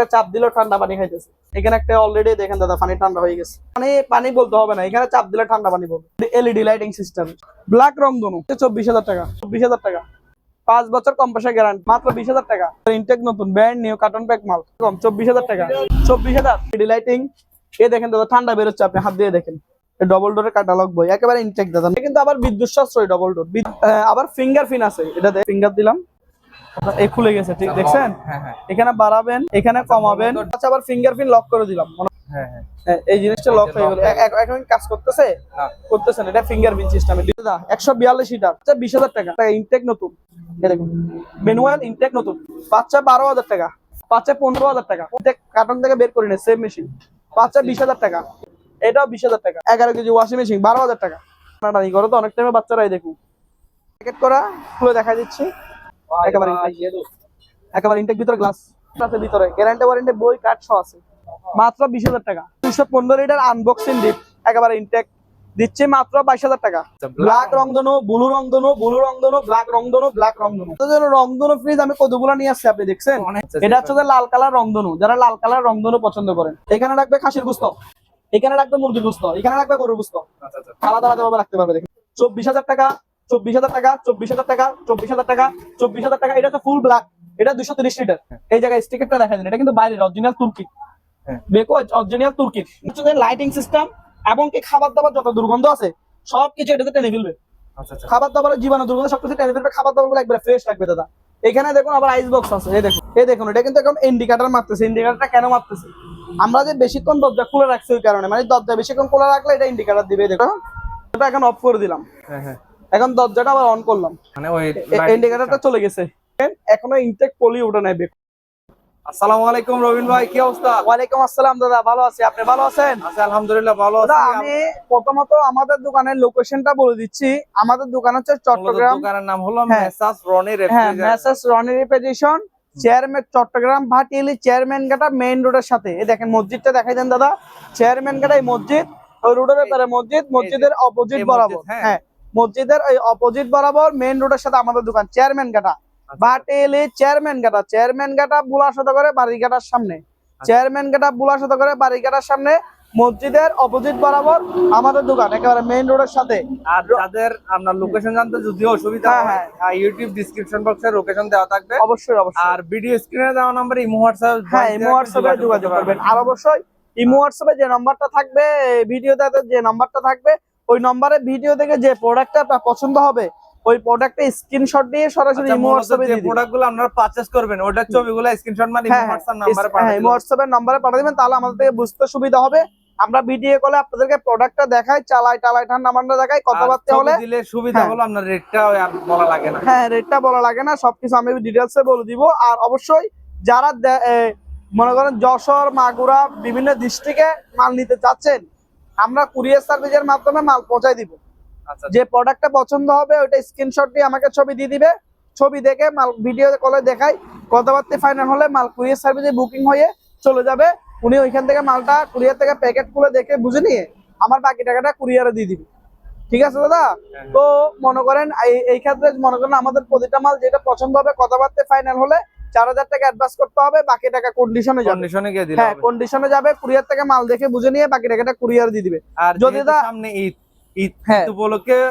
একটা চাপ দিলে ঠান্ডা পানি খাইতেছে। এখানে একটা অলরেডি দেখেন দাদা, পানি ঠান্ডা হয়ে গেছে। পানি পানি বলতে হবে না, এখানে চাপ দিলে ঠান্ডা পানি বলবে। এলইডি লাইটিং সিস্টেম ব্ল্যাক রং দোনো চব্বিশ হাজার টাকা, চব্বিশ হাজার টাকা। পাঁচ বছর কম্পাসের গ্যারান্টি মাত্র বিশ হাজার টাকা। ইনটেক নতুন ব্র্যান্ড নিউ কার্টন প্যাক মাল। কম, চব্বিশ হাজার টাকা। চব্বিশ হাজার এলইডি লাইটিং এ দেখেন দাদা, ঠান্ডা বেরোচ্ছে, আপনি হাত দিয়ে দেখেন। ডবল ডোরের কাটালগ বই, একেবারে ইনটেক দাদা। কিন্তু আবার বিদ্যুৎ সাশ্রয় ডবল ডোর আবার ফিঙ্গার ফিন আছে। এটা ফিঙ্গার দিলাম। এই খুলে গেছে ঠিক দেখছেন? হ্যাঁ হ্যাঁ এখানে বাড়াবেন এখানে কমাবেন। আচ্ছা আবার ফিঙ্গারপ্রিন্ট লক করে দিলাম। হ্যাঁ হ্যাঁ। হ্যাঁ, এই জিনিসটা লক হয়ে গেল। এখন কাজ করতেছে। করতেছেন এটা ফিঙ্গারপ্রিন্ট সিস্টেমে দাদা একশো বিয়াল্লিশ লিটার আচ্ছা বিশ হাজার টাকা। ইনটেক নতুন। এই দেখুন ম্যানুয়াল ইনটেক নতুন। বাচ্চা বারো হাজার টাকা পনেরো হাজার টাকা। কার্টন থেকে বের করে নেয় সেম মেশিন বিশ হাজার টাকা এটাও বিশ হাজার টাকা। এগারো কেজি ওয়াশিং মেশিন বারো হাজার টাকা। করো তো অনেক টাইমে বাচ্চারাই দেখুন প্যাকেট করা খুলে দেখা দিচ্ছি। একেবারে একেবারে ইনটেক ভিতরে গ্লাস আছে ভিতরে। গ্যারান্টি ওয়ারেন্টি বই কার্ড সহ আছে। মাত্র বিশ হাজার টাকা। দুশো পনেরো লিটার আনবক্সিং ডিপ একেবারে ইনটেক দিচ্ছে মাত্র বাইশ হাজার টাকা। ব্ল্যাক রংধনু ব্লু রংধনু ব্লু রংধনু ব্ল্যাক রংধনু ব্ল্যাক রংধনু। তো যেন রংধনু ফ্রিজ আমি কতগুলো নিয়ে আসছি আপনি দেখছেন? এটা হচ্ছে যে লাল কালার রংধনু। যারা লাল কালার রংধনু পছন্দ করেন। এখানে রাখবে খাসির গুস্ত। এখানে রাখবে মুরগির গুস্ত। এখানে রাখবে গরুর গুস্ত। আলাদা আলাদা ভাবে রাখতে পারবে দেখুন। চব্বিশ হাজার টাকা। চব্বিশ হাজার টাকা চব্বিশ হাজার টাকা চব্বিশ হাজার টাকা চব্বিশ হাজার টাকা এটা হচ্ছে ফুল ব্ল্যাক এটা দুশো তিরিশ লিটার এই জায়গায় স্টিকারটা দেখা যায় এটা কিন্তু বাইরের অরিজিনাল তুর্কি। হ্যাঁ। বেকো অরিজিনাল তুর্কি। লাইটিং সিস্টেম এবং কি খাবার দাবার যত দুর্গন্ধ আছে সবকিছু এটাতে টেনে ফেলবে। আচ্ছা আচ্ছা। খাবার দাবারের জীবাণু দুর্গন্ধ সবকিছু টেনে ফেলবে খাবার দাবারগুলো একবারে ফ্রেশ থাকবে দাদা। এখানে দেখুন আবার আইস বক্স আছে এই দেখুন এই দেখুন এটা কিন্তু এখন ইন্ডিকেটর মারতেছে ইন্ডিকেটরটা কেন মারতেছে? আমরা যে বেশিক্ষণ দরজা খুলে রাখছি ওই কারণে মানে দরজা বেশিক্ষণ খোলা রাখলে এটা ইন্ডিকেটর দিবে দেখুন। এটা এখন অফ করে দিলাম। হ্যাঁ হ্যাঁ। এখন দরজাটা আবার অন করলাম। মানে ওই ইন্ডিকেটরটা চলে গেছে। এখনও ইনটেক পলি ওঠে নাই বেক। আসসালামু আলাইকুম রবিন ভাই কি অবস্থা? ওয়ালাইকুম আসসালাম দাদা ভালো আছি। আপনি ভালো আছেন? আচ্ছা আলহামদুলিল্লাহ ভালো দাদা আছি আমি প্রথমত আমাদের দোকানের লোকেশনটা বলে দিচ্ছি। আমাদের দোকান হচ্ছে চট্টগ্রাম। দোকানের নাম হলো হ্যাঁ। মেসাস রনি হ্যাঁ refrigerator Messrs Roni রিপেজিশন chairman Chittagong Bhatiali chairman Ghata main রোডের সাথে। এই দেখেন মসজিদটা দেখাই দেন দাদা। চেয়ারম্যান ঘাটা এই মসজিদ। ওই রোডের ব্যাপারে মসজিদ মসজিদের অপোজিট বরাবর। হ্যাঁ। হ্যাঁ মসজিদের ওই অপোজিট বরাবর মেইন রোডের সাথে আমাদের দোকান চেয়ারম্যান আচ্ছা, ভাটিয়ালি চেয়ারম্যান ঘাটা চেয়ারম্যান ঘাটা বুলাশত করে বাড়িঘাটার সামনে। চেয়ারম্যান ঘাটা বুলাশত করে বাড়িঘাটার সামনে মসজিদের অপোজিট বরাবর আমাদের দোকান একেবারে মেইন রোডের সাথে। আর যাদের আপনার লোকেশন জানতে যদি অসুবিধা হ্যাঁ, হয় আর ইউটিউব ডেসক্রিপশন বক্সে লোকেশন দেওয়া থাকবে। অবশ্যই অবশ্যই। আর ভিডিও স্ক্রিনে দেওয়া নাম্বার ইমো হোয়াটসঅ্যাপ হ্যাঁ ইমো হোয়াটসঅ্যাপে যোগাযোগ করবেন। আর অবশ্যই ইমো হোয়াটসঅ্যাপে যে নাম্বারটা থাকবে ভিডিওতে যে নাম্বারটা থাকবে ওই নম্বরে ভিডিও থেকে যে প্রোডাক্টটা আপনার পছন্দ হবে ওই প্রোডাক্টে স্ক্রিনশট দিয়ে সরাসরি ইমো হোয়াটসঅ্যাপে আচ্ছা, দিয়ে দিবেন। প্রোডাক্টগুলো আপনারা পারচেজ করবেন ওটার ছবিগুলো স্ক্রিনশট মানে ইমো হ্যাঁ। হোয়াটসঅ্যাপ নাম্বারে পাঠিয়ে ইমো হোয়াটসঅ্যাপের নাম্বারে পাঠিয়ে দিবেন তাহলে আমাদের থেকে বুঝতে সুবিধা হবে। আমরা ভিডিও কলে আপনাদেরকে প্রোডাক্টটা দেখাই চালাই টালাই ঠান্ডা নাম্বারটা দেখাই কথাবার্তা হলে। দিলে সুবিধা হ্যাঁ। হলো আপনার রেটটা আর বলা লাগে না। হ্যাঁ রেটটা বলা লাগে না সবকিছু আমি ডিটেলস এ বলে দিব। আর অবশ্যই যারা মনে করেন যশোর মাগুরা বিভিন্ন ডিস্ট্রিক্টে মাল নিতে চাচ্ছেন আমরা কুরিয়ার সার্ভিসের মাধ্যমে মাল পৌঁছাই দিব। আচ্ছা যে প্রোডাক্টটা পছন্দ হবে ওইটা স্ক্রিনশট দিয়ে আমাকে ছবি দিয়ে দিবে। ছবি দেখে মাল ভিডিও কলে দেখাই কথাবার্তা ফাইনাল হলে মাল কুরিয়ার সার্ভিসে বুকিং হয়ে চলে যাবে। উনি ওইখান থেকে মালটা কুরিয়ার থেকে প্যাকেট খুলে দেখে বুঝে নিয়ে আমার বাকি টাকাটা কুরিয়ারে দিয়ে দিবে। ঠিক আছে দাদা? তো মনে করেন এই- এই ক্ষেত্রে মনে করেন আমাদের প্রতিটা মাল যেটা পছন্দ হবে কথাবার্তা ফাইনাল হলে চার হাজার টাকা অ্যাডভান্স করতে হবে বাকি টাকা কন্ডিশনে কন্ডিশনে গিয়ে দিলে হ্যাঁ। কন্ডিশনে যাবে কুরিয়ার থেকে মাল দেখে বুঝে নিয়ে বাকি টাকাটা কুরিয়ার দিয়ে দিবে। আর যদি সামনে ঈদ ঈদ হ্যাঁ। উপলক্ষে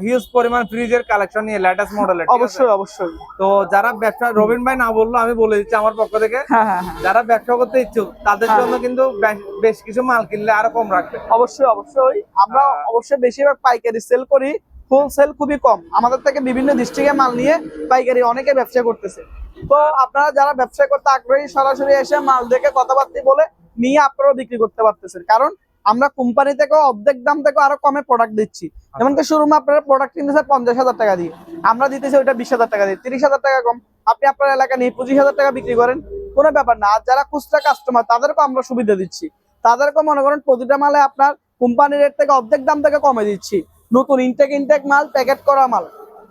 হিউজ পরিমাণ ফ্রিজের কালেকশন নিয়ে লেটেস্ট মডেলের অবশ্যই অবশ্যই। তো যারা ব্যবসা রবিন ভাই না বলল আমি বলে দিচ্ছি আমার পক্ষ থেকে। হ্যাঁ হ্যাঁ যারা ব্যবসা করতে ইচ্ছুক তাদের। জন্য কিন্তু বেশ- কিছু মাল কিনলে আরও কম রাখবে। অবশ্যই অবশ্যই। আমরা অবশ্যই বেশিরভাগ পাইকারি সেল করি হোল সেল খুবই কম। আমাদের থেকে বিভিন্ন ডিস্ট্রিক্টে মাল নিয়ে পাইকারি অনেকে ব্যবসা করতেছে। তো আপনারা যারা ব্যবসা করতে আগ্রহী সরাসরি এসে মাল দেখে কথাবার্তা বলে নিয়ে আপনারাও বিক্রি করতে পারতেছেন। কারণ আমরা কোম্পানি থেকে অর্ধেক দাম থেকে আরও কমে প্রোডাক্ট দিচ্ছি। যেমন শুরুমা আপনারা প্রোডাক্ট কিনতেছে পঞ্চাশ হাজার টাকা দিয়ে। আমরা দিতেছি ওইটা বিশ হাজার টাকা দিয়ে। তিরিশ হাজার টাকা কম। আপনি আপনার এলাকা নিয়ে পঁচিশ হাজার টাকা বিক্রি করেন। কোনো ব্যাপার না। আর যারা খুচরা কাস্টমার তাদেরকেও আমরা সুবিধা দিচ্ছি। তাদেরকেও মনে করেন প্রতিটা মালে আপনার কোম্পানি রেট থেকে অর্ধেক দাম থেকে কমে দিচ্ছি। নতুন ইনটেক ইনটেক মাল প্যাকেট করা মাল।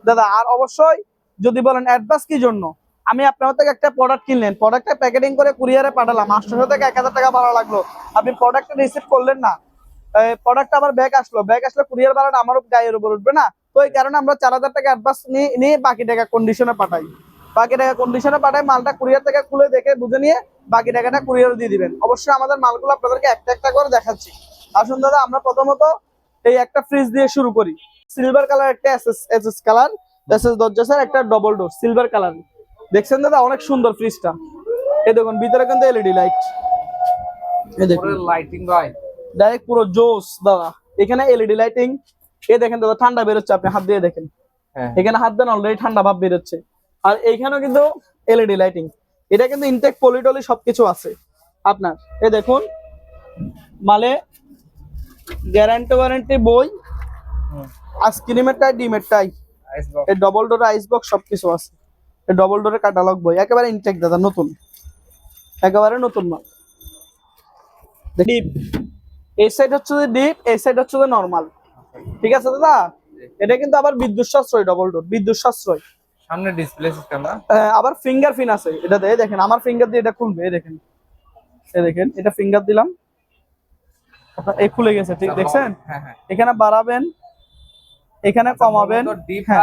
দাদা আর অবশ্যই যদি বলেন অ্যাডভান্স কি জন্য? আমি আপনার থেকে একটা প্রোডাক্ট কিনলেন। প্রোডাক্টটা প্যাকেটিং করে কুরিয়ারে পাঠালাম। আটশোশো থেকে এক হাজার টাকা ভাড়া লাগল। আপনি প্রোডাক্টটা রিসিভ করলেন না। প্রোডাক্ট আবার ব্যাগ আসলো। ব্যাগ আসলে কুরিয়ার ভাড়াটা আমারও গায়ের উপর উঠবে না। তো এই কারণে আমরা চার হাজার টাকা অ্যাডভান্স নিয়ে বাকি টাকা কন্ডিশনে পাঠাই। বাকি টাকা কন্ডিশনে পাঠাই, মালটা কুরিয়ার থেকে খুলে দেখে বুঝে নিয়ে বাকি টাকাটা কুরিয়ার দিয়ে দিবেন। অবশ্যই আমাদের মালগুলো আপনাদেরকে একটা একটা করে দেখাচ্ছি। আসুন দাদা, আমরা প্রথমত এই একটা ফ্রিজ দিয়ে শুরু করি। সিলভার কালার একটা এসএস এসএস কালার এসএস দরজা স্যার একটা ডবল ডোর সিলভার কালার দেখছেন দাদা? অনেক সুন্দর ফ্রিজটা এই দেখুন ভিতরে কিন্তু এলইডি লাইট এই দেখুন। লাইটিং ভাই। ডাইরেক্ট পুরো জোস দাদা। এখানে এলইডি লাইটিং এই দেখেন দাদা ঠান্ডা বেরোচ্ছে আপনি হাত দিয়ে দেখেন। হ্যাঁ। এখানে হাত দেন অলরেডি ঠান্ডা ভাব বেরোচ্ছে। আর এইখানেও কিন্তু এলইডি লাইটিং এটা কিন্তু ইনটেক পলিটলি সবকিছু আছে। আপনার এই দেখুন মালে গ্যারান্টি ওয়ারেন্টি বই আইসক্রিমের টাই ডিমের টাই। এই ডবল ডোর আইস বক্স সবকিছু আছে। ডবল ডোরের ক্যাটালগ বই একেবারে ইনটেক দাদা নতুন। একেবারে নতুন মাল। ডিপ এই সাইড হচ্ছে যে ডিপ এই সাইড হচ্ছে যে নর্মাল ঠিক আছে দাদা? এটা কিন্তু আবার বিদ্যুৎ সাশ্রয় ডবল ডোর বিদ্যুৎ সাশ্রয়। সামনে ডিসপ্লে সিস্টেম না? আবার ফিঙ্গার ফিন আছে। এটা দিয়ে দেখেন আমার ফিঙ্গার দিয়ে এটা খুলবে এই দেখেন। এই দেখেন এটা ফিঙ্গার দিলাম। আপনার এই খুলে গেছে ঠিক দেখছেন? হ্যাঁ হ্যাঁ। এখানে বাড়াবেন এখানে কমাবেন। ডিপ হ্যাঁ।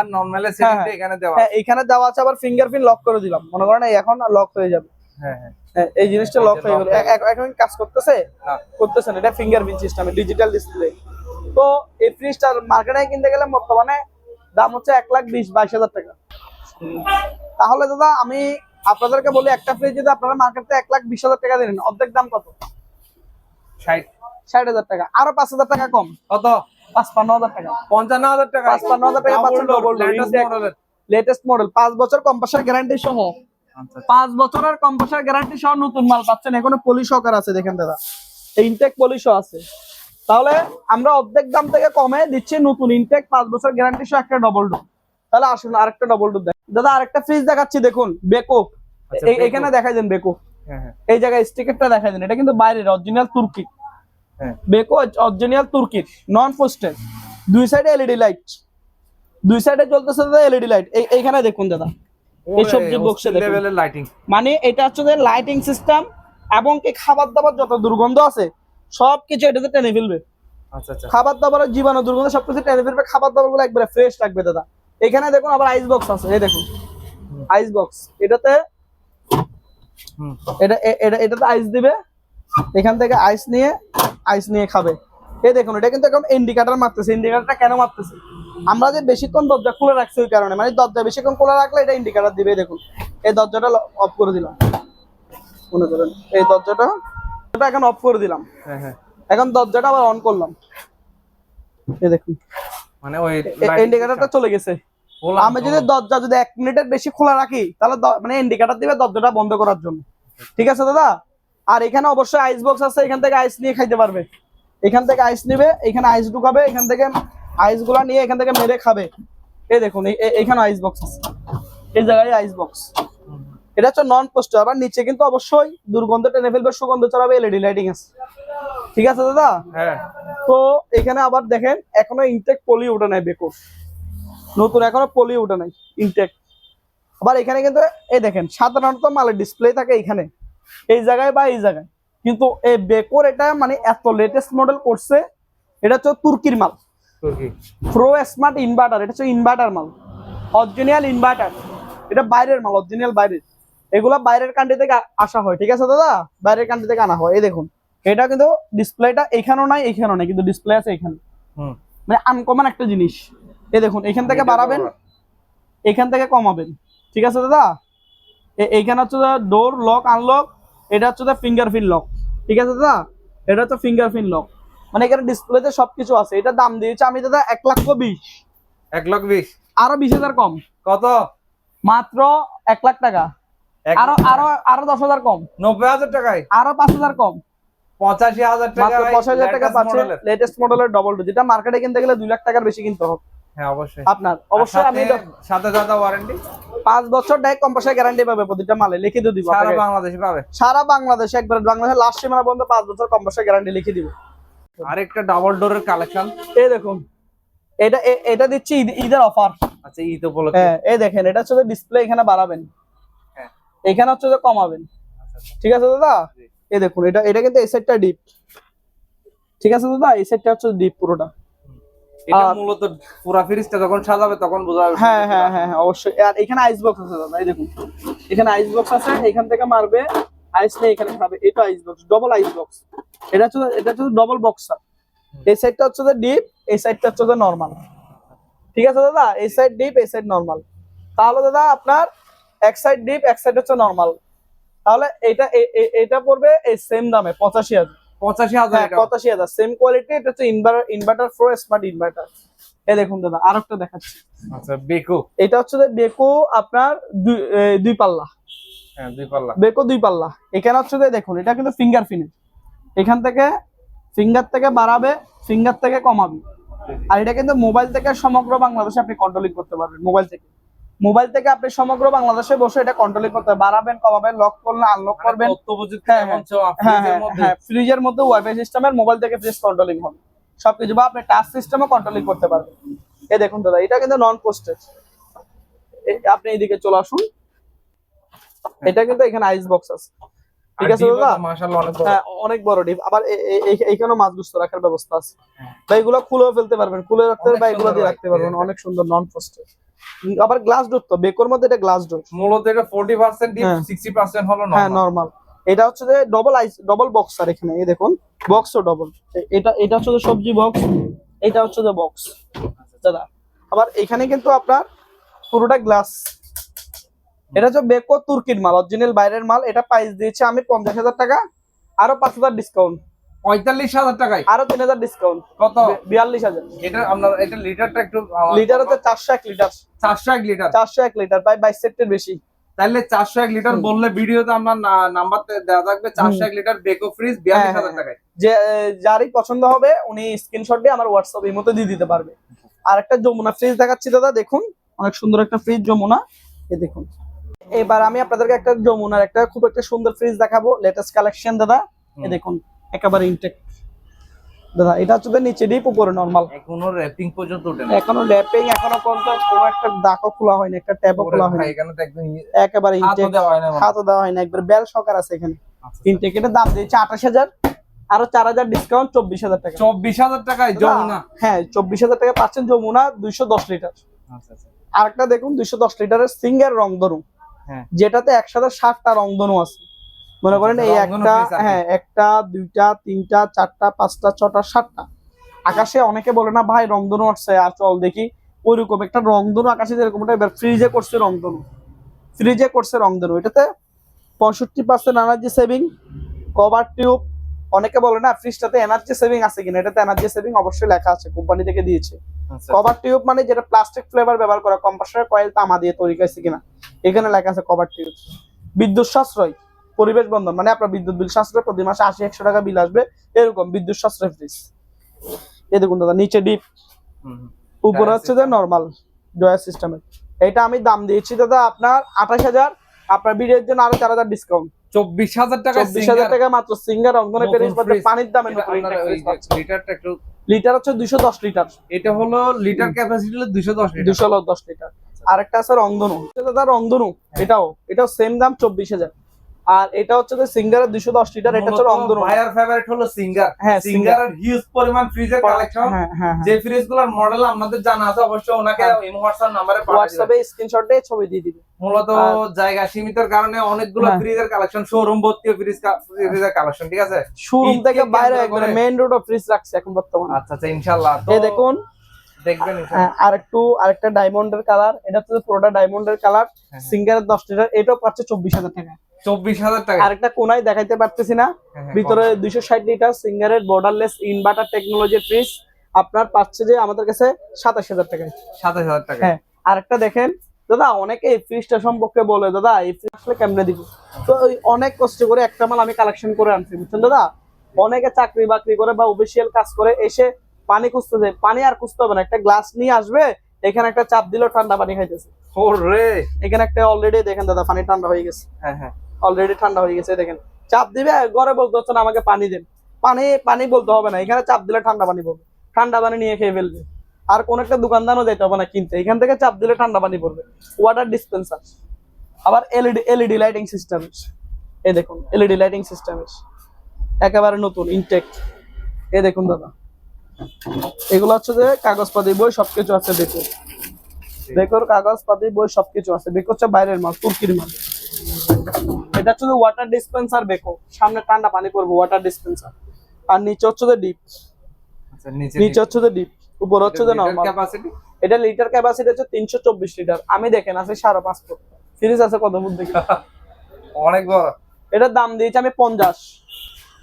হ্যাঁ, হ্যাঁ। এখানে দেওয়া হ্যাঁ আছে। আবার ফিঙ্গার প্রিন্ট লক করে দিলাম। মনে করেন এখন লক হয়ে যাবে। হ্যাঁ হ্যাঁ। হ্যাঁ, এই জিনিসটা লক হয়ে গেল। এখন কাজ করতেছে? না। করতেছেন এটা ফিঙ্গার প্রিন্ট সিস্টেমে ডিজিটাল ডিসপ্লে তো এই ফ্রিজটার মার্কেটে কিনতে গেলে বর্তমানে দাম হচ্ছে এক লাখ বিশ বাইশ হাজার টাকা। তাহলে দাদা আমি আপনাদেরকে বলি একটা ফ্রিজ যদি আপনারা মার্কেটে এক লাখ বিশ হাজার টাকা দিলেন অর্ধেক দাম কত? ষাট। ষাট হাজার টাকা। আরও পাঁচ হাজার টাকা কম। কত? পাঁচপান্ন হাজার টাকা। পঞ্চান্ন হাজার টাকা। পাঁচপান্ন হাজার টাকা পাচ্ছেন double লেটেস্ট মডেল বছর কম্পাসার গ্যারান্টি সহ। বছরের কম্পাসার গ্যারান্টি সহ নতুন মাল পাচ্ছেন। এখনও আছে দেখেন দাদা। ইনটেক আছে। তাহলে আমরা অর্ধেক দাম থেকে কমে দিচ্ছি নতুন ইনটেক পাঁচ বছর গ্যারান্টি সহ একটা ডবল ডোর তাহলে আসুন আরেকটা ডবল ডোর দাদা আরেকটা ফ্রিজ দেখাচ্ছি দেখুন বেকো আচ্ছা। এখানে দেখাই দেন বেকো হ্যাঁ হ্যাঁ। এই জায়গায় স্টিকারটা দেখাই দেন। এটা কিন্তু বাইরের অরিজিনাল তুর্কি বেকো অরিজিনাল তুর্কির নন পোস্টেড দুই সাইডে এলইডি লাইট দুই সাইডে চলতেছে দাদা এলইডি লাইট এইখানে দেখুন দাদা। এই সবজি বক্সে। লেভেলের লাইটিং মানে এটা হচ্ছে যে লাইটিং সিস্টেম এবং কি খাবার দাবার যত দুর্গন্ধ আছে সবকিছু এটাতে টেনে ফেলবে। আচ্ছা আচ্ছা। খাবার দাবারের জীবাণু দুর্গন্ধ সবকিছু টেনে ফেলবে। খাবার দাবারগুলো একবারে ফ্রেশ থাকবে দাদা। এখানে দেখুন আবার আইস বক্স আছে এই দেখুন। আইস বক্স এটাতে হুম। এটা এটা এটাতে আইস দিবে। এখান থেকে আইস নিয়ে আইস নিয়ে খাবে। এই দেখুন এটা কিন্তু এখন ইন্ডিকেটর মারতেছে। ইন্ডিকেটরটা কেন মারতেছে? আমরা যে বেশিক্ষণ দরজা খুলে রাখছি ওই কারণে। মানে দরজা বেশিক্ষণ খোলা রাখলে এটা ইন্ডিকেটর দিবে দেখুন। এই দরজাটা অফ করে দিলাম। মনে করেন এই দরজাটা এটা এখন অফ করে দিলাম। হ্যাঁ হ্যাঁ। এখন দরজাটা আবার অন করলাম। এই দেখুন। মানে ওই ইন্ডিকেটরটা চলে গেছে। আমি যদি দরজা যদি এক মিনিটের বেশি খোলা রাখি তাহলে মানে ইন্ডিকেটর দিবে দরজাটা বন্ধ করার জন্য। ঠিক আছে দাদা? আর এখানে অবশ্যই আইস বক্স আছে এখান থেকে আইস নিয়ে খাইতে পারবে। এখান থেকে আইস নিবে এখানে আইস ঢুকাবে এখান থেকে আইসগুলা নিয়ে এখান থেকে মেরে খাবে। এই দেখুন এখানে আইস বক্স আছে। এই জায়গায় আইস বক্স এটা হচ্ছে নন পোস্ট আবার নিচে কিন্তু অবশ্যই দুর্গন্ধ টেনে ফেলবে সুগন্ধ ছড়াবে এলইডি লাইটিং আছে। ঠিক আছে দাদা? হ্যাঁ। তো এখানে আবার দেখেন এখনও ইনটেক পলি ওঠে নাই বেকো নতুন এখনও পলি ওঠে নাই ইনটেক আবার এখানে কিন্তু এই দেখেন সাধারণত মালের ডিসপ্লে থাকে এখানে। এই জায়গায় বা এই জায়গায়। কিন্তু এই বেকোর এটা মানে এত লেটেস্ট মডেল করছে এটা হচ্ছে তুর্কির মাল। প্রো স্মার্ট ইনভার্টার এটা হচ্ছে ইনভার্টার মাল। অরিজিনাল ইনভার্টার এটা বাইরের মাল অরিজিনাল বাইরের। এগুলা বাইরের কান্ট্রি থেকে আসা হয় ঠিক আছে দাদা? বাইরের কান্ট্রি থেকে আনা হয় এই দেখুন। এটা কিন্তু ডিসপ্লেটা এখানেও নাই এখানেও নাই কিন্তু ডিসপ্লে আছে এখানে। মানে আনকমন একটা জিনিস। এই দেখুন এখান থেকে বাড়াবেন এখান থেকে কমাবেন ঠিক আছে দাদা? এইখানে হচ্ছে ডোর লক আনলক এটা হচ্ছে ফিঙ্গারপ্রিন্ট লক ঠিক আছে দাদা? এটা হচ্ছে ফিঙ্গারপ্রিন্ট লক মানে এখানে ডিসপ্লেতে সবকিছু আছে। এটা দাম দিয়েছে আমি দাদা এক লাখ বিশ। এক লাখ বিশ? আরও বিশ হাজার কম। কত? মাত্র এক লাখ টাকা। আরও আরও আরও দশ হাজার কম। নব্বই হাজার টাকায়? আরও পাঁচ হাজার কম। পঁচাশি হাজার টাকা মাত্র পঁচিশ হাজার টাকা পাচ্ছে লেটেস্ট মডেলের ডবল ডোর যেটা মার্কেটে কিনতে গেলে দুই লাখ টাকার বেশি কিনতে হবে। হ্যাঁ অবশ্যই। আপনার অবশ্যই আমি সাথে সাথে ওয়ারেন্টি পাঁচ বছর ডাইরেক্ট কম্পাসের গ্যারান্টি পাবে প্রতিটা মালে লিখে দিয়ে দিব সারা বাংলাদেশে পাবে। সারা বাংলাদেশে একবার লাস্ট সীমানা পর্যন্ত পাঁচ বছর কম্পাসের গ্যারান্টি লিখে দিব। আরেকটা ডাবল ডোরের কালেকশন এই দেখুন এটা এটা দিচ্ছি ঈদ- ঈদের অফার আচ্ছা ঈদ উপলক্ষে। হ্যাঁ এই দেখেন এটা হচ্ছে ডিসপ্লে এখানে বাড়াবেন। হ্যাঁ। এখানে হচ্ছে যে কমাবেন। ঠিক আছে দাদা। এই দেখুন এটা এটা কিন্তু এই সাইডটা ডিপ ঠিক আছে দাদা? এই হচ্ছে ডিপ পুরোটা। এটা মূলত পুরা ফ্রিজটা যখন সাজাবে তখন বোঝা যাবে হ্যাঁ হ্যাঁ হ্যাঁ হ্যাঁ, অবশ্যই। আর এখানে আইস বক্স আছে দাদা এই দেখুন। এখানে আইস বক্স আছে এখান থেকে মারবে আইস নেই এখানে খাবে। এটা ice box double ice box এটা হচ্ছে এটা হচ্ছে ডবল বক্সার এই সাইডটা হচ্ছে যে ডিপ এই সাইডটা হচ্ছে যে নরমাল ঠিক আছে দাদা? এই সাইড ডিপ এই সাইড নরমাল তাহলে দাদা আপনার এক সাইড ডিপ এক সাইড হচ্ছে নরমাল তাহলে এটা এটা পড়বে এই সেম দামে পঁচাশি হাজার। পঁচাশি হাজার হ্যাঁ। পঁচাশি হাজার। সেম কোয়ালিটি এটা হচ্ছে inverter inverter pro smart inverter এই দেখুন দাদা আরেকটা দেখাচ্ছি। আচ্ছা বেকো এটা হচ্ছে বেকো আপনার দুই দুই পাল্লা। হ্যাঁ দুই পাল্লা। বেকো দুই পাল্লা। এখানে হচ্ছে দেখুন এটা কিন্তু ফিঙ্গার ফিনিশ এখান থেকে ফিঙ্গার থেকে বাড়াবে ফিঙ্গার থেকে কমাবে। আর এটা কিন্তু মোবাইল থেকে সমগ্র বাংলাদেশে আপনি কন্ট্রোলিং করতে পারবেন মোবাইল থেকে। মোবাইল থেকে আপনি সমগ্র বাংলাদেশে বসে এটা কন্ট্রোলিং করতে বাড়াবেন কমাবেন লক করলে আনলক করবেন। হ্যাঁ, হ্যাঁ। ফ্রিজের হ্যাঁ মধ্যে? ফ্রিজের মধ্যে ওয়াইফাই সিস্টেমের মোবাইল থেকে ফ্রিজ কন্ট্রোলিং হবে সবকিছু বা আপনি টাচ সিস্টেমও কন্ট্রোলিং করতে পারবেন। এই দেখুন দাদা এটা কিন্তু নন পোস্টেড আপনি এইদিকে চলে আসুন। এটা কিন্তু এখানে আইস বক্স আছে ঠিক আছে দাদা? মাশাআল্লাহ অনেক বড়। হ্যাঁ অনেক বড় ডিপ আবার এ- এ- এ- এইখানেও মাছ গুস্ত রাখার ব্যবস্থা আছে। বা এগুলো খুলেও ফেলতে পারবেন। খুলে রাখতে বা এগুলো দিয়ে রাখতে পারবেন। অনেক সুন্দর নন পোস্টেড আবার গ্লাস ডোর তো বেকোর মধ্যে এটা গ্লাস ডোর মূলত এটা 40% ডিপ হ্যাঁ। 60% হলো হ্যাঁ নরমাল নরমাল এটা হচ্ছে যে ডবল আইস ডবল বক্স আর এখানে এই দেখুন বক্সও ডবল এটা এটা হচ্ছে যে সবজি বক্স এটা হচ্ছে যে বক্স দাদা আবার এখানে কিন্তু আপনার পুরোটা গ্লাস এটা হচ্ছে বেকো তুর্কির মাল অরিজিনাল বাইরের মাল এটা প্রাইস দিয়েছে আমি পঞ্চাশ হাজার টাকা আরও পাঁচ হাজার ডিসকাউন্ট 45000 টাকায়। আরও তিন হাজার ডিসকাউন্ট কত? বিয়াল্লিশ হাজার। এটা আপনার এটা লিটারটা একটু লিটার হচ্ছে চারশো এক লিটার 401 লিটার চারশো এক লিটার প্রায় বাইশ সেটের বেশি। তাহলে 401 লিটার হুম। বললে ভিডিওতে আমরা নাম্বার দেওয়া থাকবে 401 লিটার বেকো ফ্রিজ 42000 হ্যাঁ, টাকায়। যে যারই পছন্দ হবে উনি স্ক্রিনশট দিয়ে আমার হোয়াটসঅ্যাপ এই মতো দিয়ে দিতে পারবে। আর একটা যমুনা ফ্রিজ দেখাচ্ছি দাদা দেখুন। অনেক সুন্দর একটা ফ্রিজ যমুনা। এ দেখুন। এবার আমি আপনাদেরকে একটা যমুনার একটা খুব একটা সুন্দর ফ্রিজ দেখাবো। লেটেস্ট কালেকশন দাদা। এ দেখুন। একেবারে ইনটেক দাদা এটা হচ্ছে নিচে ডিপ উপরে নরমাল এখনও র্যাপিং পর্যন্ত ওঠে না। এখনও ল্যাপিং এখনও পর্যন্ত কোনো একটা দাকও খোলা হয়নি একটা ট্যাপও ওরে খোলা হয়নি। এখানে তো একদম একেবারে হাতও ইনটেক দেওয়া হয় না হাতও দেওয়া হয়নি একবার বেল সকার আছে এখানে। আচ্ছা। ইনটেক এটার দাম দিয়েছে আঠাশ হাজার আরও চার হাজার ডিসকাউন্ট চব্বিশ হাজার টাকা। 24000 টাকায় যমুনা? হ্যাঁ চব্বিশ হাজার টাকা পাচ্ছেন যমুনা দুইশো দশ লিটার। আচ্ছা আচ্ছা। আরেকটা দেখুন দুইশো দশ লিটারের সিঙ্গের রংধনু হ্যাঁ। যেটাতে একসাথে রং রংধনু আছে। মনে করেন এই আচ্ছা, একটা হ্যাঁ একটা দুইটা তিনটা চারটা পাঁচটা ছটা সাতটা। আকাশে অনেকে বলে না ভাই রংধনু আসছে আর চল দেখি। ওইরকম একটা রংধনু আকাশে যেরকম এবার ফ্রিজে করছে রংধনু। ফ্রিজে করছে রংধনু। এটাতে পঁয়ষট্টি percent energy saving cover tube অনেকে বলে না ফ্রিজটাতে এনার্জি সেভিং আছে কিনা? এটাতে এনার্জি সেভিং অবশ্যই লেখা আছে কোম্পানি থেকে দিয়েছে। আচ্ছা। কভার টিউব মানে যেটা প্লাস্টিক ফ্লেভার ব্যবহার করা কম্পাসার কয়েল তামা দিয়ে তৈরি করেছে কিনা? এখানে লেখা আছে কভার টিউব বিদ্যুৎ সাশ্রয়। পরিবেশ বন্ধন মানে আপনার বিদ্যুৎ বিল সাশ্রয় প্রতি মাসে আশি একশো টাকা বিল আসবে এরকম বিদ্যুৎ সাশ্রয় ফ্রিজ। এই দেখুন দাদা নিচে ডিপ। উপরে হচ্ছে যে নর্মাল ডয়ার সিস্টেমের এটা আমি দাম দিয়েছি দাদা আপনার আঠাশ হাজার আপনার বিলের জন্য আরও চার হাজার ডিসকাউন্ট 24000 টাকা চব্বিশ হাজার টাকা মাত্র সিঙ্গার অঙ্গনে পেরিস পানির দামে লিটারটা একটু লিটার হচ্ছে দুইশো দশ লিটার। এটা হলো লিটার ক্যাপাসিটি হলো 210 লিটার। দুশো দশ লিটার। আরেকটা আছে রংধনু। এটা দাদা রংধনু এটাও এটাও সেম দাম চব্বিশ হাজার। আর এটা হচ্ছে যে সিঙ্গারের দুশো দশ লিটার এটা হচ্ছে রংধনু ভাইয়ার ফেভারিট হলো সিঙ্গার। হ্যাঁ, সিঙ্গারের হিউজ পরিমাণ ফ্রিজের কালেকশন হ্যাঁ হ্যাঁ যে ফ্রিজগুলোর মডেল আপনাদের জানা আছে অবশ্যই ওনাকে হ্যাঁ। ইমো হোয়াটসঅ্যাপ নাম্বারে পাঠিয়ে হোয়াটসঅ্যাপে স্ক্রিনশট দিয়ে ছবি দিয়ে দিবে মূলত জায়গা সীমিতের কারণে অনেকগুলো হ্যাঁ। ফ্রিজের কালেকশন শোরুম ভর্তি ফ্রিজ ফ্রিজের কালেকশন ঠিক আছে? শোরুম থেকে বাইরে একবারে মেইন রোড ফ্রিজ রাখছে এখন বর্তমানে। আচ্ছা আচ্ছা ইনশাআল্লাহ। তো এই দেখুন দেখবেন হ্যাঁ, আর একটু আরেকটা ডায়মন্ডের কালার এটা হচ্ছে পুরোটা ডায়মন্ডের কালার হ্যাঁ। সিঙ্গারের দশ লিটার এটাও পাচ্ছে চব্বিশ হাজার টাকা। চব্বিশ হাজার টাকা। আরেকটা কোনায় দেখাইতে পারতেছি না। হ্যাঁ, হ্যাঁ, ভিতরে দুইশো ষাট লিটার সিঙ্গারের বর্ডারলেস ইনভার্টার টেকনোলজি ফ্রিজ আপনার পাচ্ছে যে আমাদের কাছে সাতাশ হাজার টাকায় সাতাশ হাজার টাকা। হ্যাঁ আরেকটা দেখেন। দাদা অনেকে এই ফ্রিজটা সম্পর্কে বলে দাদা এই ফ্রিজ আসলে কেমনে দিব? তো অনেক কষ্ট করে একটা মাল আমি কালেকশন করে আনছি বুঝছেন দাদা? অনেকে চাকরি বাকরি করে বা অফিসিয়াল কাজ করে এসে পানি খুঁজতে যায় পানি আর খুঁজতে হবে না। একটা গ্লাস নিয়ে আসবে এখানে একটা চাপ দিলেও ঠান্ডা পানি খাইতেছে। ওরে! এখানে একটা অলরেডি দেখেন দাদা পানি ঠান্ডা হয়ে গেছে। হ্যাঁ হ্যাঁ। অলরেডি ঠান্ডা হয়ে গেছে দেখেন। চাপ দিবে ঘরে বলতে হচ্ছে না আমাকে পানি দেন। পানি পানি বলতে হবে না এখানে চাপ দিলে ঠান্ডা পানি পড়বে। ঠান্ডা পানি নিয়ে খেয়ে ফেলবে। আর কোন একটা দোকানদারও যেতে হবে না কিনতে। এখান থেকে চাপ দিলে ঠান্ডা পানি পড়বে। ওয়াটার ডিসপেন্সার আবার এলইডি এলইডি লাইটিং সিস্টেম এই দেখুন এলইডি লাইটিং সিস্টেম একেবারে নতুন ইনটেক এই দেখুন দাদা। এগুলো হচ্ছে যে কাগজপাতি বই সবকিছু আছে বেকো বেকোর কাগজপাতি বই সবকিছু আছে। বেকো হচ্ছে বাইরের মাল তুর্কির মাল। এটা হচ্ছে ওয়াটার ডিসপেন্সার বেকো। সামনে ঠান্ডা পানি করব ওয়াটার ডিসপেন্সার আর নিচে হচ্ছে ডিপ আচ্ছা নিচে হচ্ছে ডিপ উপর হচ্ছে যে নর্মাল এটা লিটার ক্যাপাসিটি হচ্ছে তিনশো চব্বিশ লিটার আমি দেখেন আছে সাড়ে পাঁচ ফুট। ফ্রিজ আছে কত ফুট দেখি। অনেক বড়। এটার দাম দিয়েছি আমি পঞ্চাশ।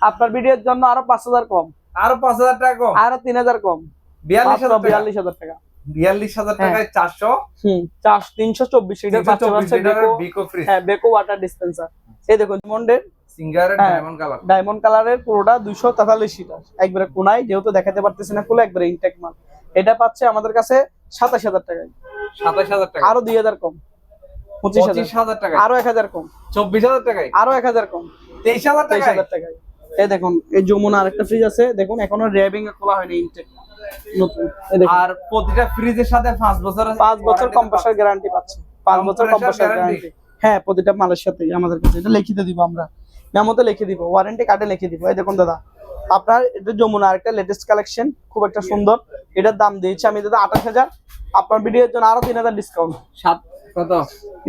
আপনার ভিডিওর জন্য আরও পাঁচ হাজার কম। আরও পাঁচ হাজার টাকা কম? আরও তিন হাজার কম। বিয়াল্লিশ হাজার বিয়াল্লিশ হাজার টাকা। বিয়াল্লিশ হাজার হ্যাঁ। টাকায় চারশো। তিনশো চব্বিশ লিটার বেকো ফ্রিজ হ্যাঁ বেকো ওয়াটার ডিসপেন্সার এই দেখুন হ্যাঁ। ডায়মন্ড কালারের পুরোটা দুইশো তেতাল্লিশ লিটার। একবারে কোনায় যেহেতু দেখাতে পারতেছি না খুলে একবারে ইনটেক মাল। এটা পাচ্ছে আমাদের কাছে সাতাশ হাজার টাকায়। সাতাশ হাজার টাকা আরও দুই হাজার কম। পঁচিশ হাজার। টাকা আরও এক হাজার কম। চব্বিশ হাজার টাকায়? আরও এক হাজার কম। তেইশ হাজার তেইশ হাজার টাকায়। এই দেখুন এই যমুনা আরেকটা ফ্রিজ আছে। দেখুন এখনও র্যাবিং এ খোলা হয়নি ইনটেক নতুন। আর প্রতিটা ফ্রিজের সাথে পাঁচ বছর পাঁচ বছর warranty কম্প্রেসার গ্যারান্টি পাচ্ছে পাঁচ বছর Compressor কম্প্রেসার guarantee? গ্যারান্টি হ্যাঁ প্রতিটা মালের সাথে আমাদের কাছে। এটা লিখে দিব আমরা। মেমোতে লিখে দিব ওয়ারেন্টি কার্ডে লিখে দিব। এই দেখুন দাদা আপনার এটা যমুনা আরেকটা লেটেস্ট কালেকশন খুব একটা সুন্দর। এটার দাম দিয়েছি আমি দাদা আঠাশ হাজার। আপনার ভিডিওর জন্য আরও তিন হাজার ডিসকাউন্ট সাত কত?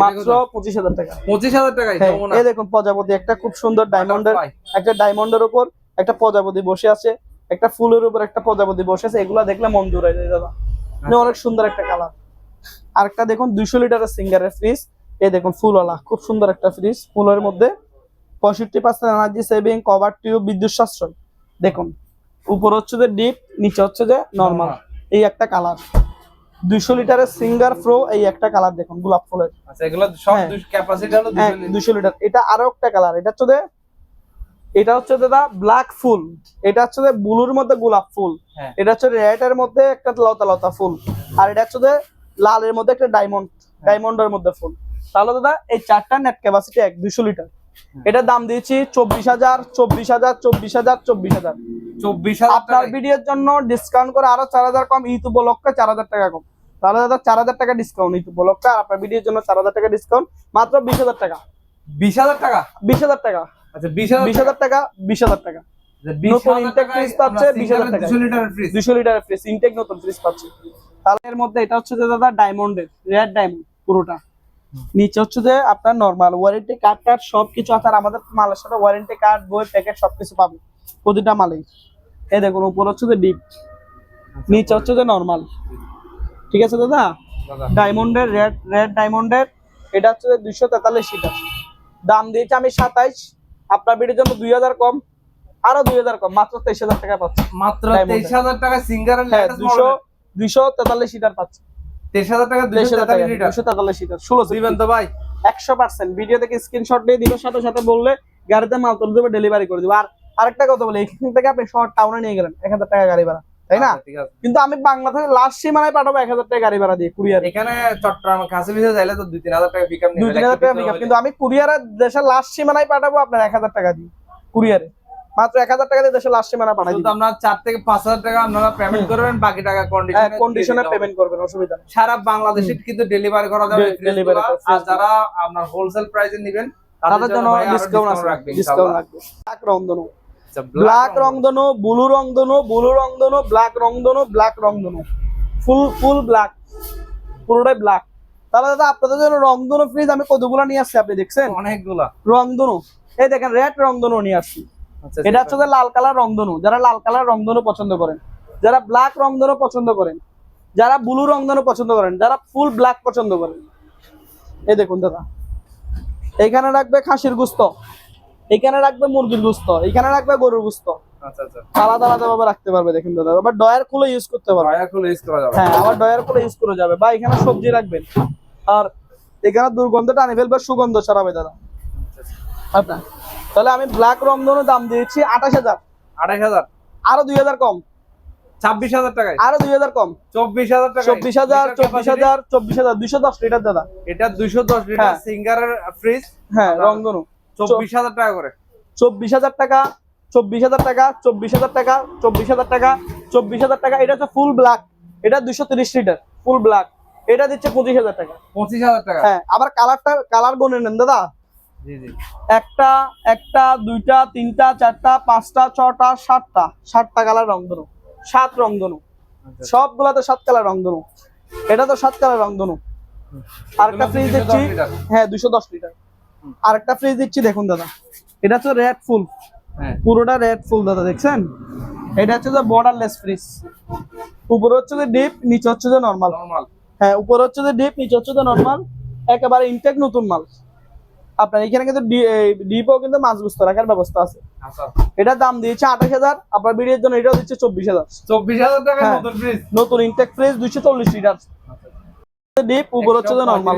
মাত্র পঁচিশ হাজার টাকা। পঁচিশ হাজার টাকায় হ্যাঁ যমুনা। এই দেখুন প্রজাপতি একটা খুব সুন্দর ডায়মন্ডের একটা ডায়মন্ডের উপর একটা প্রজাপতি বসে আছে। একটা ফুলের উপর একটা প্রজাপতি বসে আছে এগুলা দেখলে মন জুড়ে যায় দাদা। মানে অনেক সুন্দর একটা কালার। আরেকটা দেখুন দুইশো লিটারের সিঙ্গারের ফ্রিজ এই দেখুন ফুলওয়ালা খুব সুন্দর একটা ফ্রিজ ফুলের মধ্যে পঁয়ষট্টি percent energy saving cover tube বিদ্যুৎ সাশ্রয়। দেখুন উপর হচ্ছে যে ডিপ নিচে হচ্ছে যে নর্মাল এই একটা কালার। দুইশো লিটারের সিঙ্গার প্রো এই একটা কালার দেখুন গোলাপ ফুলের। আচ্ছা হ্যাঁ। হ্যাঁ দুশো লিটার। এটা আরও একটা কালার এটা হচ্ছে এটা হচ্ছে দাদা ব্ল্যাক ফুল। এটা হচ্ছে ব্লুর মধ্যে গোলাপ ফুল। হ্যাঁ। এটা হচ্ছে রেড এর মধ্যে একটা লতা লতা ফুল। আর এটা হচ্ছে লালের মধ্যে একটা ডায়মন্ড ডায়মন্ডের মধ্যে ফুল। তাহলে দাদা এই চারটা নেট ক্যাপাসিটি এক দুশো লিটার এটার দাম দিয়েছি চব্বিশ হাজার চব্বিশ হাজার চব্বিশ হাজার চব্বিশ হাজার। চব্বিশ হাজার আপনার। ভিডিওর জন্য ডিসকাউন্ট করে আরও চার হাজার কম ঈদ উপলক্ষে চার হাজার টাকা কম। তাহলে দাদা চার হাজার টাকা ডিসকাউন্ট উপলক্ষে আর আপনার ভিডিওর জন্য চার হাজার টাকা ডিসকাউন্ট মাত্র বিশ হাজার টাকা। বিশ হাজার টাকা? বিশ হাজার টাকা। আচ্ছা টাকা টাকা। নতুন intake fridge পাচ্ছে 20,000 টাকায়। দুশো লিটারের ফ্রিজ দুশো লিটারের ফ্রিজ ইনটেক নতুন ফ্রিজ পাচ্ছে। তাহলে এর মধ্যে এটা হচ্ছে যে দাদা ডায়মন্ডের রেড ডায়মন্ড পুরোটা। নিচে হচ্ছে যে আপনার নর্মাল ওয়ারেন্টি কার্ড টার্ড সব কিছু আছে আর আমাদের মালের সাথে ওয়ারেন্টি কার্ড বই প্যাকেট সবকিছু পাবে। প্রতিটা মালেই। এই দেখুন উপর হচ্ছে যে ডিপ নিচে হচ্ছে যে নর্মাল ঠিক আছে দাদা? দাদা। ডায়মন্ডের রেড রেড ডায়মন্ডের এটা হচ্ছে দুইশো তেতাল্লিশ লিটার দাম দিয়েছি আমি সাতাইশ। আপনার বিটির জন্য দুই হাজার কম আরও দুই হাজার কম মাত্র তেইশ হাজার টাকা পাচ্ছে। মাত্র তেইশ হাজার টাকা সিঙ্গার দুশো দুইশো তেতাল্লিশ লিটার পাচ্ছে। তেইশ হাজার টাকা দুইশো তেতাল্লিশ লিটার। দুশো তেতাল্লিশ লিটার ষোলো দিবেন তো ভাই। একশো পার্সেন্ট। ভিডিও থেকে স্ক্রিনশট নিয়ে দিবে সাথে সাথে বললে গাড়িতে মাল তুলে দেবে ডেলিভারি করে দেবো। আর আরেকটা কথা বলি এখান থেকে আপনি শহর টাউনে নিয়ে গেলেন এক হাজার টাকা গাড়ি ভাড়া। তাই না? আচ্ছা, কিন্তু আমি বাংলাদেশের লাস্ট সীমানায় পাঠাবো এক হাজার টাকা গাড়ি ভাড়া দিয়ে কুরিয়ারে এখানে চট্টগ্রাম কাছে পিছিয়ে যাইলে তো দুই তিন হাজার টাকা পিকআপ দুই তিন হাজার টাকা up, কিন্তু আমি কুরিয়ারে দেশের লাস্ট সীমানায় পাঠাবো আপনার এক হাজার টাকা দিয়ে কুরিয়ারে মাত্র এক হাজার টাকা দিয়ে দেশের লাস্ট সীমানা পাঠাই শুধু আপনার চার থেকে পাঁচ হাজার টাকা আপনারা পেমেন্ট করবেন বাকি টাকা কন্ডিশনে কন্ডিশনে পেমেন্ট করবেন অসুবিধা নেই। সারা বাংলাদেশে কিন্তু ডেলিভারি করা যাবে ডে- delivery ফ্রিজগুলা। করে, আর যারা আপনার হোলসেল প্রাইসে নেবেন তাদের জন্য ডিসকাউন্ট আছে রাখবে ডিসকাউন্ট ব্ল্যাক রংধনু আচ্ছা, ব্ল্যাক রংধনু ব্লু রংধনু ব্লু রংধনু ব্ল্যাক রংধনু ব্ল্যাক রংধনু ফুল ফুল ব্ল্যাক পুরোটাই ব্ল্যাক তাহলে দাদা আপনাদের জন্য রংধনু ফ্রিজ আমি কতগুলো নিয়ে আসছি আপনি দেখছেন? অনেকগুলা। রংধনু এই দেখেন রেড রংধনু নিয়ে আসছি। আচ্ছা, এটা হচ্ছে যে লাল কালার রংধনু যারা লাল কালার রংধনু পছন্দ করেন যারা ব্ল্যাক রংধনু পছন্দ করেন যারা ব্লু রংধনু পছন্দ করেন যারা ফুল ব্ল্যাক পছন্দ করেন। এই দেখুন দাদা। এখানে রাখবে খাসির গুস্ত। এখানে রাখবে মুরগির গুস্ত এখানে রাখবে গরুর গুস্ত। আচ্ছা আচ্ছা। আলাদা আলাদা ভাবে রাখতে পারবে দেখুন দাদা। আবার ডয়ার খুলে ইউজ করতে পারবে। ইউজ করা যাবে। হ্যাঁ আবার ডয়ার খুলে ইউজ করা যাবে। বা এখানে সবজি রাখবেন। আর এখানে দুর্গন্ধ টানে ফেলবে সুগন্ধ ছড়াবে দাদা। আপনার তাহলে আমি ব্ল্যাক রংধনু দাম দিয়েছি আঠাশ হাজার। আঠাশ হাজার? আরও দুই হাজার কম। ছাব্বিশ হাজার টাকায়? আরও দুই হাজার কম। চব্বিশ হাজার টাকা চব্বিশ হাজার চব্বিশ হাজার চব্বিশ হাজার দুইশো দশ লিটার দাদা। এটা দুইশো দশ লিটার হ্যাঁ। সিঙ্গারের ফ্রিজ হ্যাঁ দাদা। চব্বিশ হাজার টাকা করে। চব্বিশ হাজার টাকা চব্বিশ হাজার টাকা চব্বিশ হাজার টাকা চব্বিশ হাজার টাকা চব্বিশ হাজার টাকা। এটা হচ্ছে ফুল ব্ল্যাক এটা দুশো তিরিশ লিটার ফুল ব্ল্যাক এটা দিচ্ছে পঁচিশ হাজার টাকা। পঁচিশ হাজার টাকা। হ্যাঁ আবার কালারটা কালার গুনে নেন দাদা। একটা একটা দুইটা তিনটা চারটা পাঁচটা ছটা সাতটা। সাতটা কালার রং ধরো সাত রংধনু সবগুলাতে সাত কালার রং রংধনু এটা তো সাত কালার রংধনু আরেকটা ফ্রিজ দিচ্ছি হ্যাঁ দুশো দশ লিটার আরেকটা ফ্রিজ দিচ্ছি দেখুন দাদা। এটা হচ্ছে রেড ফুল হ্যাঁ। পুরোটা রেড ফুল দাদা দেখছেন? এটা হচ্ছে যে বর্ডারলেস ফ্রিজ উপরে হচ্ছে যে ডিপ নিচে হচ্ছে যে নর্মাল নরমাল হ্যাঁ উপরে হচ্ছে যে ডিপ নিচে হচ্ছে যে নর্মাল একেবারে ইনটেক নতুন মাল। আপনার এখানে কিন্তু ডিপও কিন্তু মাছ বুঝতে রাখার ব্যবস্থা আছে। আচ্ছা। এটার দাম দিয়েছে আঠাশ হাজার আপনার ভিডিওর জন্য এটাও দিচ্ছে চব্বিশ হাজার। চব্বিশ হাজার টাকা হ্যাঁ। নতুন ফ্রিজ নতুন ইনটেক ফ্রিজ দুইশো চল্লিশ লিটার। ডিপ উপর হচ্ছে যে নর্মাল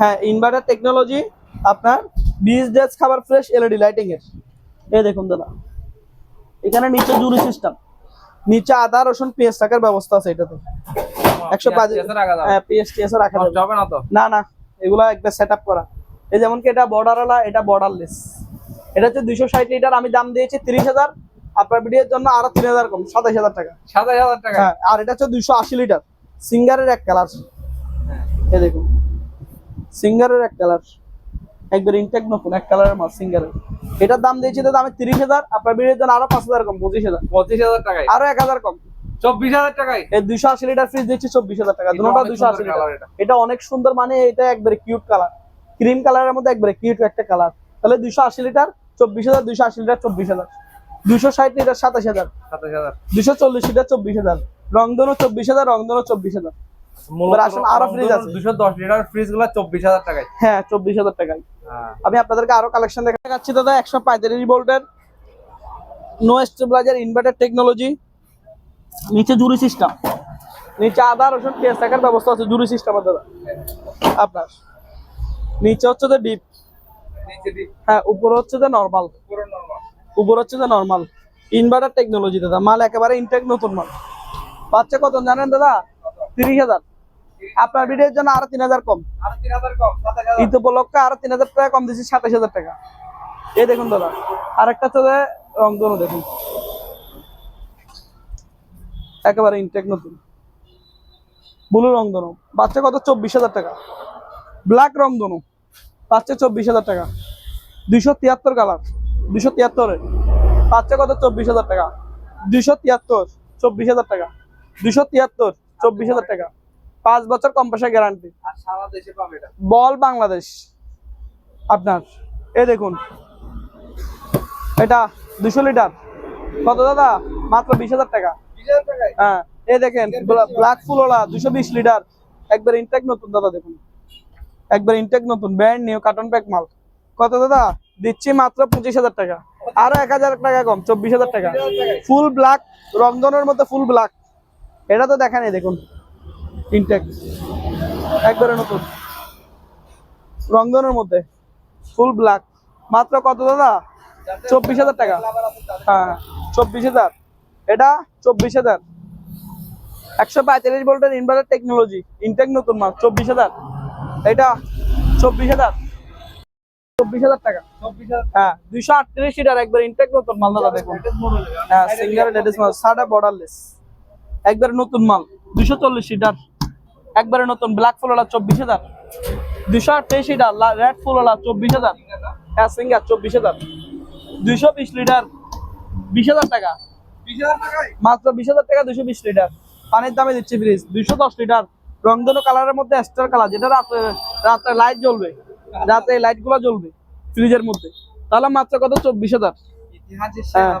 হ্যাঁ ইনভার্টার টেকনোলজি আপনার বিশ ডেজ খাবার ফ্রেশ এলইডি লাইটিং এর। এই দেখুন দাদা। এখানে নিচে জুরি সিস্টেম নিচে আদা রসুন পেঁয়াজ রাখার ব্যবস্থা আছে এটাতে। একশো হ্যাঁ পেঁয়াজ টিএস রাখা যাবে। না তো। না না এগুলা একটা সেট আপ করা। এই যেমন কি এটা বর্ডারওয়ালা এটা বর্ডারলেস এটা হচ্ছে দুইশো ষাট লিটার আমি দাম দিয়েছি তিরিশ হাজার। আপনার ভিডিওর জন্য আরও তিন হাজার কম সাতাশ হাজার টাকা। সাতাশ হাজার টাকা? হ্যাঁ আর এটা হচ্ছে দুইশো আশি লিটার সিঙ্গারের এক কালার হ্যাঁ। এই দেখুন। সিঙ্গারের এক কালার একবার ইনটেক নতুন এক কালারের মাল সিঙ্গারের এটার দাম দিয়েছি দাদা আমি তিরিশ হাজার আপনার ভিডিওর জন্য আরও পাঁচ হাজার কম পঁচিশ হাজার। পঁচিশ হাজার টাকায়? আরও এক হাজার কম। চব্বিশ হাজার টাকায়? এই আশি লিটার ফ্রিজ দিচ্ছি চব্বিশ হাজার টাকা এটা অনেক আশি সুন্দর এটা। এটা অনেক সুন্দর মানে এটা একবারে কিউট কালার ক্রিম কালারের মধ্যে একবারে কিউট একটা কালার তাহলে দুইশো আশি লিটার চব্বিশ হাজার দুইশো আশি লিটার চব্বিশ হাজার। দুইশো ষাট লিটার সাতাশ হাজার। দুইশো চল্লিশ লিটার চব্বিশ হাজার। রংধনু চব্বিশ হাজার রংধনু চব্বিশ হাজার। আসুন আরও fridge আছে। দুশো দশ লিটার ফ্রিজগুলো চব্বিশ হাজার টাকায়। হ্যাঁ চব্বিশ হাজার টাকায়। আমি আপনাদেরকে আরও কালেকশন দেখা যাচ্ছি দাদা একশো পঁয়তাল্লিশ ভোল্টের নো স্টেবিলাইজার ইনভার্টার টেকনোলজি নিচে জুরি সিস্টেম নিচে আদা রসুন পেঁয়াজ থাকার ব্যবস্থা আছে জুরি সিস্টেম দাদা। আপনার। নিচে হচ্ছে যে ডিপ হ্যাঁ উপরে হচ্ছে যে নর্মাল পুরো উপরে হচ্ছে যে নর্মাল ইনভার্টার টেকনোলজি দাদা। মাল একেবারে ইনটেক নতুন মাল। বাচ্চা কত জানেন দাদা? তিরিশ হাজার। আপনার ভিডিওর জন্য আরও তিন হাজার কম। আর ঈদ উপলক্ষে আরও তিন হাজার টাকা কম দিচ্ছি সাতাশ হাজার টাকা। এই দেখুন দাদা আরেকটা হচ্ছে যে রংধনু দেখুন। একেবারে ইনটেক নতুন। ব্লু রংধনু বাচ্চা কত? চব্বিশ হাজার টাকা। ব্ল্যাক রংধনু বাচ্চা চব্বিশ হাজার টাকা। দুইশো তিয়াত্তর কালার দুইশো তিয়াত্তরের বাচ্চা কত? চব্বিশ হাজার টাকা। দুইশো তিয়াত্তর চব্বিশ হাজার টাকা। দুইশো তিয়াত্তর চব্বিশ হাজার টাকা। পাঁচ বছর কম পয়সা গ্যারান্টি বল বাংলাদেশ। আপনার এ দেখুন। এটা দুশো লিটার। কত দাদা? মাত্র বিশ হাজার টাকা। হ্যাঁ এ দেখেন ব্ল্যাক ফুলওয়ালা দুশো বিশ লিটার। একবার ইনটেক নতুন দাদা দেখুন। একবার ইনটেক নতুন ব্র্যান্ড নিউ কার্টন প্যাক মাল। কত দাদা? দিচ্ছি মাত্র পঁচিশ হাজার টাকা। আরও এক হাজার টাকা কম চব্বিশ হাজার টাকা। ফুল ব্ল্যাক রংধনের মতো ফুল ব্ল্যাক এটা তো দেখা নেই দেখুন। ইনটেক একবারে নতুন। রংধনের মধ্যে। ফুল ব্ল্যাক মাত্র কত দাদা? চব্বিশ হাজার টাকা। হ্যাঁ চব্বিশ হাজার। এটা চব্বিশ হাজার। একশো পঁয়তাল্লিশ ভোল্টের ইনভার্টার টেকনোলজি ইনটেক নতুন মাল, চব্বিশ হাজার। এটা চব্বিশ হাজার। চব্বিশ হাজার টাকা। হ্যাঁ দুইশো আটত্রিশ লিটার একবার ইনটেক নতুন মাল দাদা, দেখুন। হ্যাঁ সিঙ্গার লেডিস মাল সাদা বর্ডারলেস একবারে নতুন মাল দুশো চল্লিশ লিটার একবারে নতুন ব্ল্যাক ফুল ফুলওয়ালা চব্বিশ হাজার। দুশো আটত্রিশ লিটার রেড ফুল ফুলওয়ালা চব্বিশ হাজার। হ্যাঁ সিঙ্গার চব্বিশ হাজার। দুইশো বিশ লিটার বিশ হাজার টাকা। মাত্র বিশ হাজার টাকা দুশো বিশ লিটার। পানির দামে দিচ্ছি ফ্রিজ দুইশো দশ লিটার। রংধনু কালারের মধ্যে স্টার কালার যেটা রাতে রাতে লাইট জ্বলবে। রাতে লাইটগুলো জ্বলবে ফ্রিজের মধ্যে। তাহলে মাত্র কত? চব্বিশ হাজার। হ্যাঁ।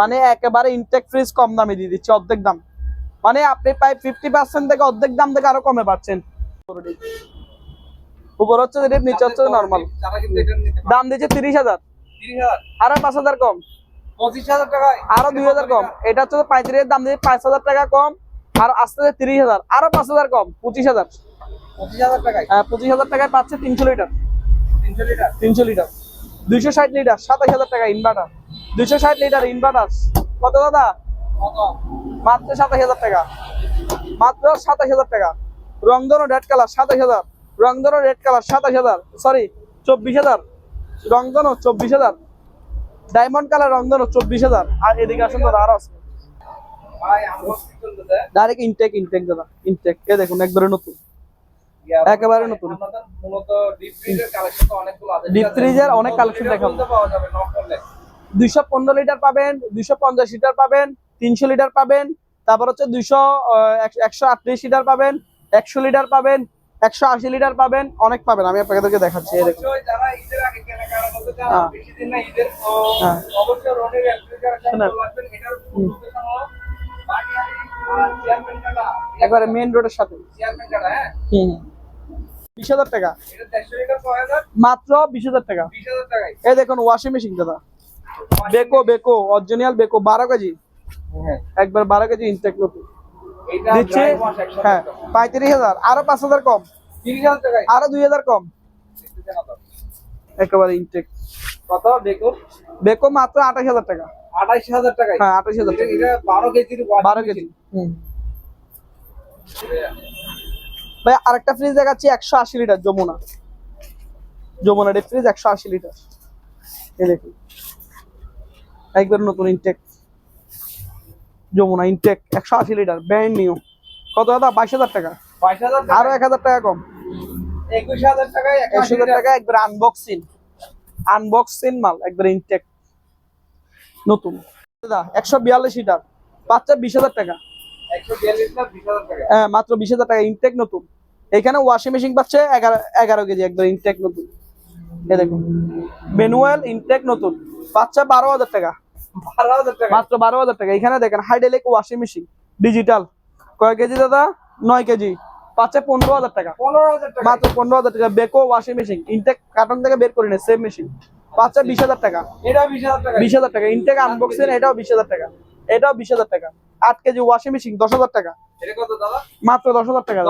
মানে একেবারে ইনটেক ফ্রিজ কম দামে দিয়ে দিচ্ছে অর্ধেক দাম। মানে আপনি প্রায় ফিফটি পার্সেন্ট থেকে অর্ধেক দাম থেকে আরও কমে পাচ্ছেন। উপর হচ্ছে নিচে হচ্ছে নর্মাল দাম দিচ্ছে তিরিশ হাজার। আরও পাঁচ হাজার কম। পঁচিশ হাজার টাকায় আরও দুই হাজার কম। এটা হচ্ছে দাম দিয়ে পাঁচ হাজার টাকা কম। আর আস্তে আস্তে তিরিশ হাজার। আরও পাঁচ হাজার কম। পঁচিশ হাজার। পঁচিশ হাজার টাকায়। হ্যাঁ পাচ্ছে তিনশো লিটার। তিনশো লিটার। দুইশো ষাট লিটার সাতাশ হাজার টাকা ইনভার্টার। দুইশো ষাট লিটার ইনভার্টার। কত দাদা? মাত্র সাতাশ হাজার টাকা। মাত্র সাতাশ হাজার টাকা। রংধনু রেড কালার সাতাশ হাজার। রংধনু রেড কালার সাতাশ হাজার। সরি চব্বিশ হাজার। রংধনু চব্বিশ হাজার। ডায়মন্ড কালার রংধনু চব্বিশ হাজার। আর এদিকে আসুন দাদা আরও আছে। ডাইরেক্ট ইনটেক ইনটেক দাদা। ইনটেক এ দেখুন একবারে নতুন। একেবারে নতুন। ডিপ ফ্রিজের কালেকশন অনেক collection দেখাবো। দুইশো পনেরো লিটার পাবেন দুইশো পঞ্চাশ লিটার পাবেন তিনশো লিটার পাবেন তারপর হচ্ছে দুইশো একশো আটত্রিশ লিটার পাবেন একশো লিটার পাবেন একশো আশি লিটার পাবেন অনেক পাবেন আমি আপনাদেরকে দেখাচ্ছি হ্যাঁ। হ্যাঁ। একবারে মেইন রোডের সাথে। হ্যাঁ। বিশ হাজার টাকা। মাত্র বিশ হাজার টাকা। এই দেখুন ওয়াশিং মেশিন দাদা। বেকো বেকো অরিজিনাল বেকো বারো কেজি। একবার বারো কেজি ইনটেক নতুন। দিচ্ছে হ্যাঁ টাকা। পঁয়ত্রিশ হাজার আরও পাঁচ হাজার কম। আরও দুই হাজার কম। একেবারে ইনটেক কত? বেকো মাত্র আঠাশ হাজার টাকা। হাজার হ্যাঁ আঠাশ হাজার টাকা। বারো কেজির বারো কেজি হুম। ভাই আরেকটা ফ্রিজ দেখাচ্ছি একশো আশি litre Jamuna. Jamuna deep fridge একশো আশি লিটার। দেখুন। একবার নতুন ইনটেক যমুনা ইনটেক একশো আশি লিটার ব্র্যান্ড নিউ কত দাদা? বাইশ হাজার টাকা। বাইশ হাজার আরও এক হাজার টাকা কম। একুশ হাজার টাকায় একশো হাজার টাকা একবার আনবক্সিং আনবক্সিং মাল একবার ইনটেক নতুন। দাদা একশো বিয়াল্লিশ লিটার। বাচ্চা বিশ হাজার টাকা। টাকা। হ্যাঁ মাত্র বিশ হাজার টাকা ইনটেক নতুন। এখানে ওয়াশিং মেশিন পাচ্ছে এগারো এগারো কেজি একদম ইনটেক নতুন। এ দেখুন। ম্যানুয়াল ইনটেক নতুন। টাকা বারো হাজার টাকা। মাত্র বারো হাজার টাকা এখানে দেখেন হাইডেলিক ওয়াশিং মেশিন ডিজিটাল কয় কেজি দাদা নয় কেজি পাচ্ছে পনেরো হাজার টাকা মাত্র পনেরো হাজার টাকা Beko washing machine intact carton থেকে বের করে নেয় সেম মেশিন পাচ্ছে বিশ হাজার টাকা এটা বিশ হাজার টাকা বিশ হাজার টাকা ইনটেক আনবক্সিং এটাও বিশ হাজার টাকা এটাও বিশ হাজার টাকা আট কেজি ওয়াশিং মেশিন দশ হাজার টাকা দাদা মাত্র দশ হাজার টাকা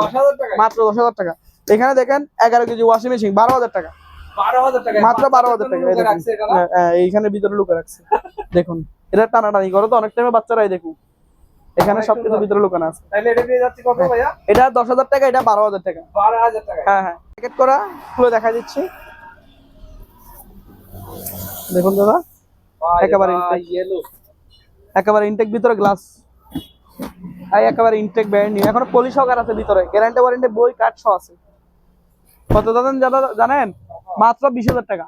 মাত্র দশ হাজার টাকা এখানে দেখেন এগারো কেজি ওয়াশিং মেশিন বারো হাজার টাকা মাত্র বারো হাজার টাকা? হ্যাঁ, হ্যাঁ, এইখানে ভিতরে লুকে রাখছে। দেখুন এটা টানাটানি করো তো অনেক টাইমে বাচ্চারাই দেখুন এখানে সবকিছু ভিতরে লুকানো আছে। তাহলে এটা পেয়ে যাচ্ছে কত ভাইয়া? এটা দশ হাজার টাকা এটা টাকা। হ্যাঁ হ্যাঁ প্যাকেট করা খুলে দেখা দিচ্ছি। দেখুন দাদা একেবারে ইয়েলো একেবারে ইনটেক ভিতরে গ্লাস একেবারে ইনটেক ব্যান্ড নিউ এখনও পলিশ সহকার আছে ভিতরে। গ্যারান্টি ওয়ারেন্টি বই কার্ড সহ আছে। কত দাদা জানেন? মাত্র বিশ হাজার টাকা।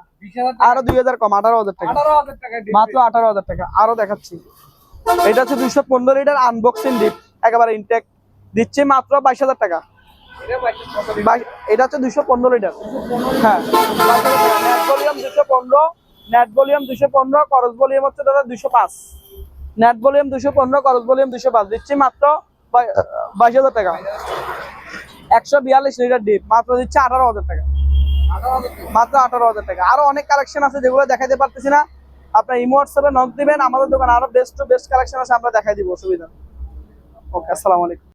আরও দুই হাজার কম আঠারো হাজার টাকা। মাত্র আঠারো হাজার টাকা। আরও দেখাচ্ছি। এটা হচ্ছে দুইশো পনেরো লিটার আনবক্সিং ডিপ একেবারে ইনটেক দিচ্ছি মাত্র বাইশ হাজার টাকা। এটা হচ্ছে দুইশো পনেরো লিটার। হ্যাঁ। নেট ভলিউম দুশো পনেরো। নেট ভলিউম দুশো পনেরো করস ভলিউম হচ্ছে দাদা দুশো পাঁচ। নেট ভলিউম দুশো পনেরো করস ভলিউম দুশো পাঁচ। দিচ্ছি মাত্র বাইশ হাজার টাকা। একশো বিয়াল্লিশ লিটার ডিপ, মাত্র দিচ্ছে আঠারো হাজার টাকা। মাত্র আঠারো হাজার টাকা। আরও অনেক কালেকশন আছে যেগুলো দেখাতে পারতেছি না। আপনার ইমো হোয়াটসঅ্যাপে নক দিবেন, আমাদের দোকানে আরও বেস্ট টু বেস্ট কালেকশন আছে, আমরা দেখাই দিব, অসুবিধা ওকে আসসালামু আলাইকুম।